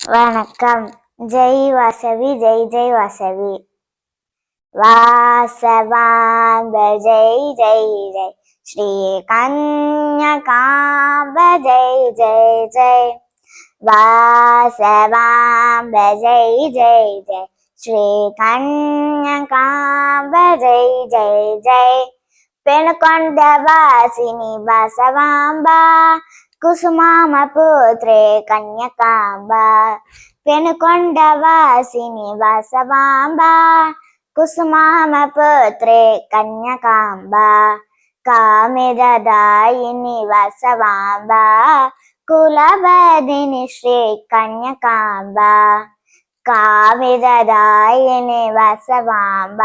வணக்கம் ஜெய் வாசவி ஜெய் ஜெய் வாசவி வாசவாம்ப ஜெய் ஜெய் ஜெய் ஸ்ரீ கன்யகாம்ப ஜெய் ஜெய் ஜெய் வாசவாம்ப ஜெய் ஜெய் ஜெய் ஸ்ரீ கன்யகாம்ப ஜெய் ஜெய் ஜெய் பெண் கொண்ட வாசினி வாசவாம்பா పుత్రే కన్యకాంబ పెనుకొండ వాసిని బసవాంబ కుసుమామ పుత్రే కన్యకాంబ కామిదాయిని వాసవాంబ కులవదిని శ్రీ కన్యకాంబ కామిదాయిని వాసవాంబ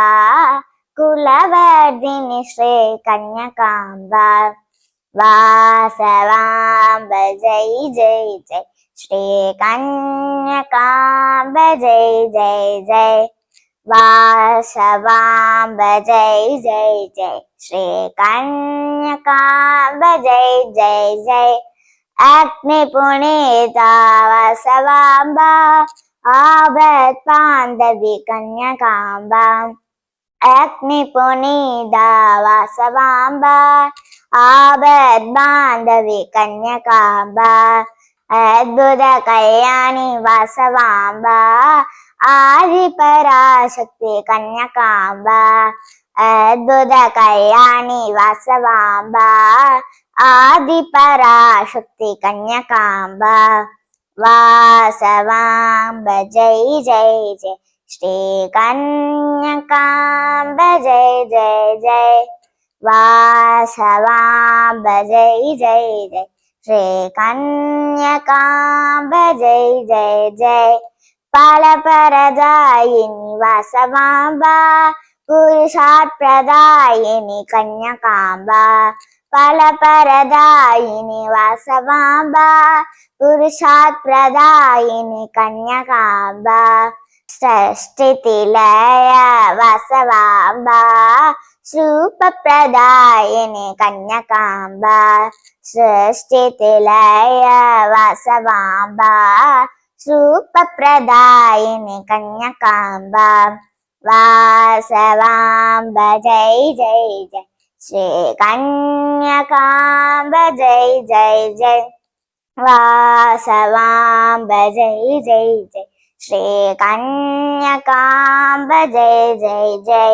కులవర్ధిని శ్రీ కన్యకాంబ. વાસવાંબ જય જય જય શ્રી કન્યકાંબ જય જય જય વાસવાંબ જય જય જય શ્રી કન્યકાંબ જય જય જય અગ્નિ પુણેતા વાસવાંબા આભત પાંદવી કન્યકાંબા અગ્નિ પુણેતા વાસવાંબા ആപത് കന്യകാമ്പ അത്ഭുത കല്യാണി വാസവാംബ ആദിപരാശക്തി കന്യകാമ്പ അത്ഭുത കല്യാണി വാസവാംബ ആദിപരാശക്തി കന്യകാമ്പ. വാസവാമ്പ ജയ് ജയ് ജയ്. ശ്രീ കന്യകാമ്പ ജയ് ജയ് ജയ്. வாசவாம்ப ஜெய் ஜெய் ஜெய். ஸ்ரீ கன்யகாம்ப ஜெய் ஜெய். ஜெய் பலபரதாயினி வாசவாம்பா. புருஷாத் பிரதாயினி கன்யகாம்பா फलपरदायिनि वासवाम्बा पुरुषात् प्रदायिनि कन्यकाम्बा സൃഷ്ടിതിലയ വസവാംബ ശൂപപ്രദായനി കന്യകാംബ സൃഷ്ടിതിലയ വസവാംബ ശൂപപ്രദായനി കന്യകാംബ വാസവാംബ ജയ് ജയ് ജയ് ശ്രീ കന്യകാംബ ജയ് ജയ് ജയ് വാസവാംബ ജയ് ജയ് ജയ് జై శ్రీ కన్యకాంబ జై జై జై.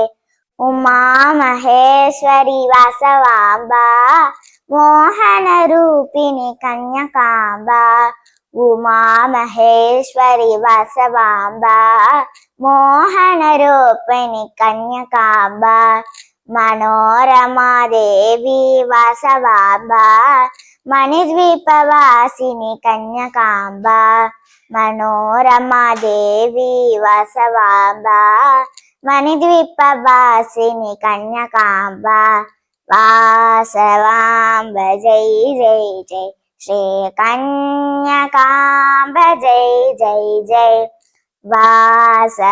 ఉమా మహేశ్వరి వాసవాంబ మోహన రూపిణి కన్యకాంబ. ఉమా మహేశ్వరి వాసవాంబ మోహన రూపిణి కన్యకాంబ. మనోరమాదేవి వాసవాంబ మణిద్వీపవాసిని కన్యకాంబ మనోరమా దేవి వసవాంబ మణిద్వీపవాసిని కన్యకాంబ వాసవాంబ జై జై జై శ్రీ కన్యకాంబ జై జై జై వాసవాంబ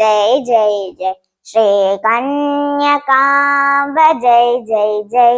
జై జై జై శ్రీ కన్యకాంబ జై జై జై